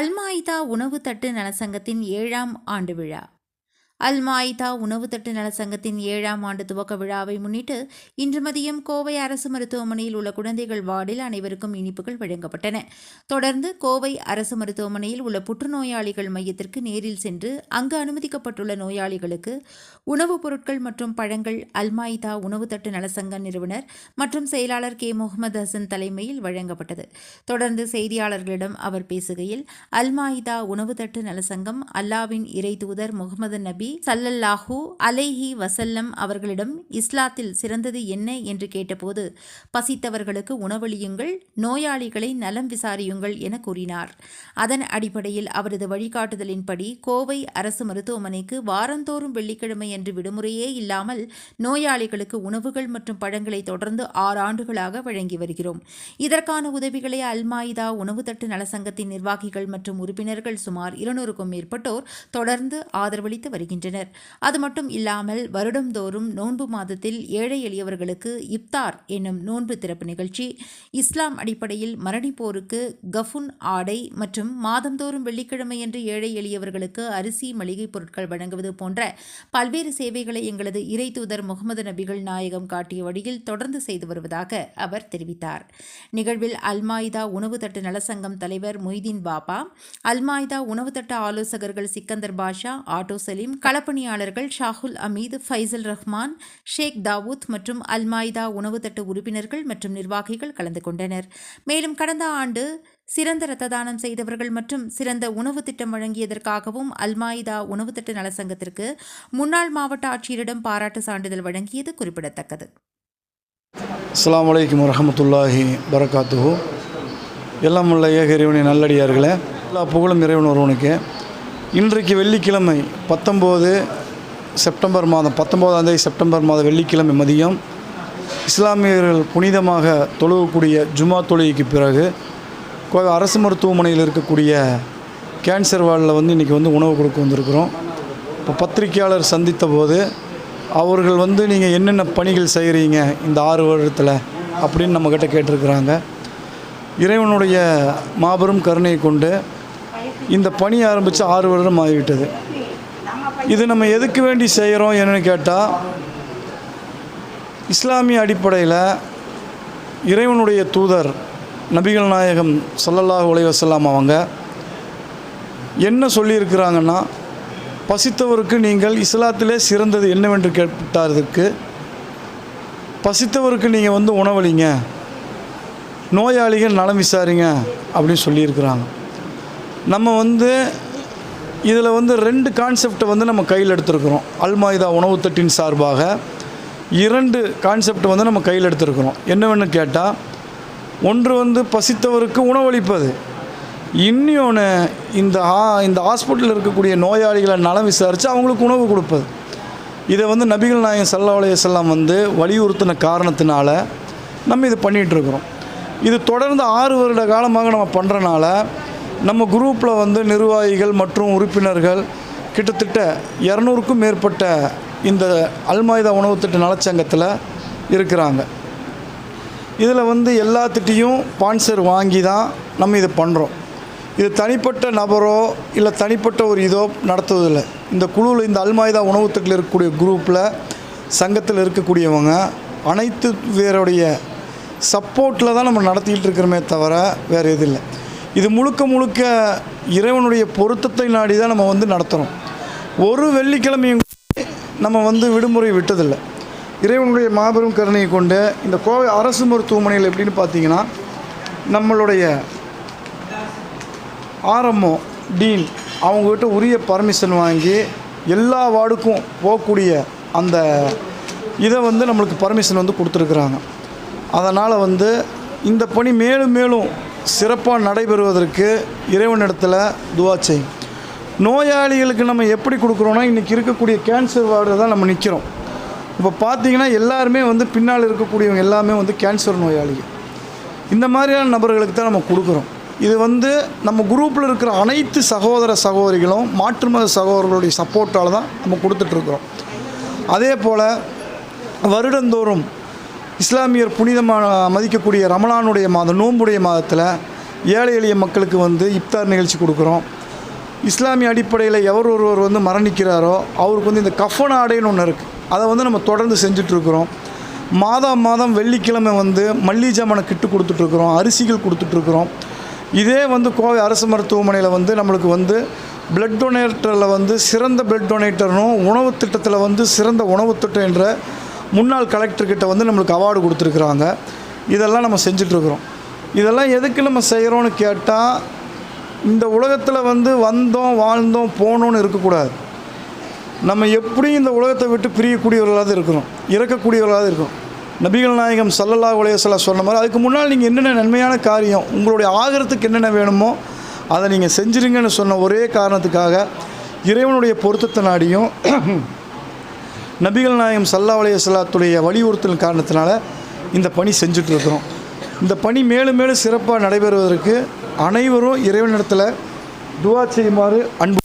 அல்மாயிதா உணவு தட்டு நலசங்கத்தின் ஏழாம் ஆண்டு விழா. அல்மாயிதா உணவு தட்டு நலசங்கத்தின் ஏழாம் ஆண்டு துவக்க விழாவை முன்னிட்டு இன்று மதியம் கோவை அரசு மருத்துவமனையில் உள்ள குழந்தைகள் வார்டில் அனைவருக்கும் இனிப்புகள் வழங்கப்பட்டன. தொடர்ந்து கோவை அரசு மருத்துவமனையில் உள்ள புற்றுநோயாளிகள் மையத்திற்கு நேரில் சென்று அங்கு அனுமதிக்கப்பட்டுள்ள நோயாளிகளுக்கு உணவுப் பொருட்கள் மற்றும் பழங்கள் அல்மாயிதா உணவு தட்டு நலசங்க நிறுவனர் மற்றும் செயலாளர் கே. முகமது ஹசன் தலைமையில் வழங்கப்பட்டது. தொடர்ந்து செய்தியாளர்களிடம் அவர் பேசுகையில் அல்மாயிதா உணவு தட்டு நலசங்கம் அல்லாவின் இறை தூதர் முகமது நபி சல்லல்லாஹூ அலைஹி வசல்லம் அவர்களிடம் இஸ்லாத்தில் சிறந்தது என்ன என்று கேட்டபோது பசித்தவர்களுக்கு உணவளியுங்கள் நோயாளிகளை நலம் விசாரியுங்கள் என கூறினார். அதன் அடிப்படையில் அவரது வழிகாட்டுதலின்படி கோவை அரசு மருத்துவமனைக்கு வாரந்தோறும் வெள்ளிக்கிழமை என்று விடுமுறையே இல்லாமல் நோயாளிகளுக்கு உணவுகள் மற்றும் பழங்களை தொடர்ந்து ஆறு ஆண்டுகளாக வழங்கி வருகிறோம். இதற்கான உதவிகளை அல்மாயிதா உணவு தட்டு நலசங்கத்தின் நிர்வாகிகள் மற்றும் உறுப்பினர்கள் சுமார் இருநூறுக்கும் மேற்பட்டோர் தொடர்ந்து ஆதரவளித்து வருகின்றனர். அது மட்டும் இல்லாமல் வருடந்தோறும் நோன்பு மாதத்தில் ஏழை எளியவர்களுக்கு இப்தார் என்னும் நோன்பு திறப்பு நிகழ்ச்சி இஸ்லாம் அடிப்படையில் மரணிப்போருக்கு கஃபுன் ஆடை மற்றும் மாதந்தோறும் வெள்ளிக்கிழமையன்று ஏழை எளியவர்களுக்கு அரிசி மளிகை பொருட்கள் வழங்குவது போன்ற பல்வேறு சேவைகளை எங்களது இறை தூதர் முகமது நபிகள் நாயகம் காட்டிய வழியில் தொடர்ந்து செய்து வருவதாக அவர் தெரிவித்தார். நிகழ்வில் அல்மாய்தா உணவு தட்டு நலசங்கம் தலைவர் மொய்தீன் பாபா அல்மாய்தா உணவு தட்டு ஆலோசகர்கள் சிக்கந்தர் பாஷா ஆட்டோ சலீம் களப்பணியாளர்கள் ஷாகுல் அமீது ஃபைசல் ரஹ்மான் ஷேக் தாவூத் மற்றும் அல்மாய்தா உணவு தட்டு உறுப்பினர்கள் மற்றும் நிர்வாகிகள் கலந்து கொண்டனர். மேலும் கடந்த ஆண்டு சிறந்த இரத்த தானம் செய்தவர்கள் மற்றும் சிறந்த உணவு திட்டம் வழங்கியதற்காகவும் அல்மாயிதா உணவு திட்ட நலசங்கத்திற்கு முன்னாள் மாவட்ட ஆட்சியரிடம் பாராட்டு சான்றிதழ் வழங்கியது குறிப்பிடத்தக்கது. அஸ்லாம் வலைக்கம் வரமத்துல்லாஹி வரகாத்துஹூ. எல்லாம் உள்ள ஏக இறைவனின் நல்லடியார்களே எல்லா புகழும் இறைவன் ஒருவனுக்கு. இன்றைக்கு வெள்ளிக்கிழமை பத்தொம்போது செப்டம்பர் மாதம் பத்தொம்போதாம் தேதி செப்டம்பர் மாதம் வெள்ளிக்கிழமை மதியம் இஸ்லாமியர்கள் புனிதமாக தொழுகக்கூடிய ஜுமா தொழுகைக்கு பிறகு கோவை அரசு மருத்துவமனையில் இருக்கக்கூடிய கேன்சர் வார்டில் வந்து இன்றைக்கி வந்து உணவு கொடுக்க வந்திருக்கிறோம். இப்போ பத்திரிக்கையாளர் சந்தித்த போது அவர்கள் வந்து நீங்கள் என்னென்ன பணிகள் செய்கிறீங்க இந்த ஆறு வருடத்தில்? அப்படின்னு நம்மக்கிட்ட கேட்டிருக்கிறாங்க. இறைவனுடைய மாபெரும் கருணையை கொண்டு இந்த பணி ஆரம்பித்து ஆறு வருடம் ஆகிவிட்டது. இது நம்ம எதுக்கு வேண்டி செய்கிறோம் என்னென்னு கேட்டால் இஸ்லாமிய அடிப்படையில் இறைவனுடைய தூதர் நபிகள் நாயகம் சல்லல்லாஹ் உலைவசல்லாம் அவங்க என்ன சொல்லியிருக்கிறாங்கன்னா பசித்தவருக்கு நீங்கள் இஸ்லாத்திலே சிறந்தது என்னவென்று கேட்டாருக்கு பசித்தவருக்கு நீங்கள் வந்து உணவளிங்க நோயாளிகள் நலம் விசாரிங்க அப்படின்னு சொல்லியிருக்கிறாங்க. நம்ம வந்து இதில் வந்து ரெண்டு கான்செப்டை வந்து நம்ம கையில் எடுத்திருக்கிறோம். அல்மாயுதா உணவுத்தட்டின் சார்பாக இரண்டு கான்செப்ட் வந்து நம்ம கையில் எடுத்திருக்கிறோம். என்னவென்னு கேட்டால் ஒன்று வந்து பசித்தவருக்கு உணவளிப்பது இன்னொன்று இந்த ஆ இந்த ஹாஸ்பிட்டலில் இருக்கக்கூடிய நோயாளிகளை நலம் விசாரித்து அவங்களுக்கு உணவு கொடுப்பது. இதை வந்து நபிகள் நாயகம் சல்லா அலையம் வந்து வலியுறுத்தின காரணத்தினால நம்ம இது பண்ணிகிட்ருக்குறோம் இது தொடர்ந்து ஆறு வருட காலமாக நம்ம பண்ணுறனால நம்ம குரூப்பில் வந்து நிர்வாகிகள் மற்றும் உறுப்பினர்கள் கிட்டத்தட்ட இரநூறுக்கும் மேற்பட்ட இந்த அல்மாயுதா உணவுத்திட்ட நலச்சங்கத்தில் இருக்கிறாங்க. இதில் வந்து எல்லாத்திட்டையும் ஸ்பான்சர் வாங்கி தான் நம்ம இது பண்ணுறோம். இது தனிப்பட்ட நபரோ இல்லை தனிப்பட்ட ஒரு இதோ நடத்துவதில்லை. இந்த குழுவில் இந்த அல்மாயுதா திட்டத்தில் இருக்கக்கூடிய குரூப்பில் சங்கத்தில் இருக்கக்கூடியவங்க அனைத்து பேருடைய சப்போர்ட்டில் தான் நம்ம நடத்திக்கிட்டு இருக்கிறோமே தவிர வேறு எதுவும் இல்லை. இது முழுக்க முழுக்க இறைவனுடைய பொருத்தத்தை நாடி தான் நம்ம வந்து நடத்துகிறோம் ஒரு வெள்ளிக்கிழமையும் நம்ம வந்து விடுமுறை விட்டதில்லை. இறைவனுடைய மாபெரும் கருணையை கொண்டு இந்த கோவை அரசு மருத்துவமனையில் எப்படின்னு பார்த்தீங்கன்னா நம்மளுடைய ஆர்எம்ஓ டீன் அவங்கக்கிட்ட உரிய பர்மிஷன் வாங்கி எல்லா வார்டுக்கும் போகக்கூடிய அந்த இதை வந்து நம்மளுக்கு பர்மிஷன் வந்து கொடுத்துருக்குறாங்க. அதனால் வந்து இந்த பணி மேலும் மேலும் சிறப்பாக நடைபெறுவதற்கு இறைவனிடத்தில் துவா செய்யும் நோயாளிகளுக்கு நம்ம எப்படி கொடுக்குறோன்னா இன்றைக்கி இருக்கக்கூடிய கேன்சர் வார்டில் தான் நம்ம நிற்கிறோம் இப்போ பார்த்தீங்கன்னா எல்லாருமே வந்து பின்னால் இருக்கக்கூடியவங்க எல்லாமே வந்து கேன்சர் நோயாளிகள். இந்த மாதிரியான நபர்களுக்கு தான் நம்ம கொடுக்குறோம். இது வந்து நம்ம குரூப்பில் இருக்கிற அனைத்து சகோதர சகோதரிகளும் மாற்று மத சகோதரர்களுடைய சப்போர்ட்டால் தான் நம்ம கொடுத்துட்ருக்குறோம் அதே போல் வருடந்தோறும் இஸ்லாமியர் புனிதமான மதிக்கக்கூடிய ரமலானுடைய மாதம் நோன்புடைய மாதத்தில் ஏழை எளிய மக்களுக்கு வந்து இப்தார் நிகழ்ச்சி கொடுக்குறோம். இஸ்லாமிய அடிப்படையில் எவர் ஒருவர் வந்து மரணிக்கிறாரோ அவருக்கு வந்து இந்த கஃபன் ஆடைன்னு ஒன்று இருக்குது அதை வந்து நம்ம தொடர்ந்து செஞ்சிட்ருக்குறோம். மாதம் மாதம் வெள்ளிக்கிழமை வந்து மல்லி ஜாமானை கிட்டு கொடுத்துட்ருக்குறோம் அரிசிகள் கொடுத்துட்ருக்குறோம். இதே வந்து கோவை அரசு மருத்துவமனையில் வந்து நம்மளுக்கு வந்து பிளட் டொனேட்டரில் வந்து சிறந்த பிளட் டொனேட்டர்னும் உணவு திட்டத்தில் வந்து சிறந்த உணவு திட்டம் என்ற முன்னாள் கலெக்டர்கிட்ட வந்து நம்மளுக்கு அவார்டு கொடுத்துருக்குறாங்க. இதெல்லாம் நம்ம செஞ்சிட்ருக்குறோம் இதெல்லாம் எதுக்கு நம்ம செய்கிறோன்னு கேட்டால் இந்த உலகத்தில் வந்து வந்தோம் வாழ்ந்தோம் போனோன்னு இருக்கக்கூடாது. நம்ம எப்படியும் இந்த உலகத்தை விட்டு பிரியக்கூடியவர்களாக இருக்கணும். இறக்கக்கூடியவர்களாக இருக்கணும். நபிகள் நாயகம் சல்லல்லா உலகத்தில் சொன்ன மாதிரி அதுக்கு முன்னால் நீங்கள் என்னென்ன நன்மையான காரியம் உங்களுடைய ஆகிறதுக்கு என்னென்ன வேணுமோ அதை நீங்கள் செஞ்சிருங்கன்னு சொன்ன ஒரே காரணத்துக்காக இறைவனுடைய பொருத்தத்தை நாடியும் நபிகள் நாயகம் சல்லா அலையலாத்துடைய வலியுறுத்தல் காரணத்தினால இந்த பணி செஞ்சுட்டு இருக்கிறோம் இந்த பணி மேலும் மேலும் சிறப்பாக நடைபெறுவதற்கு அனைவரும் இறைவனிடத்தில் துவா செய்யுமாறு அன்பு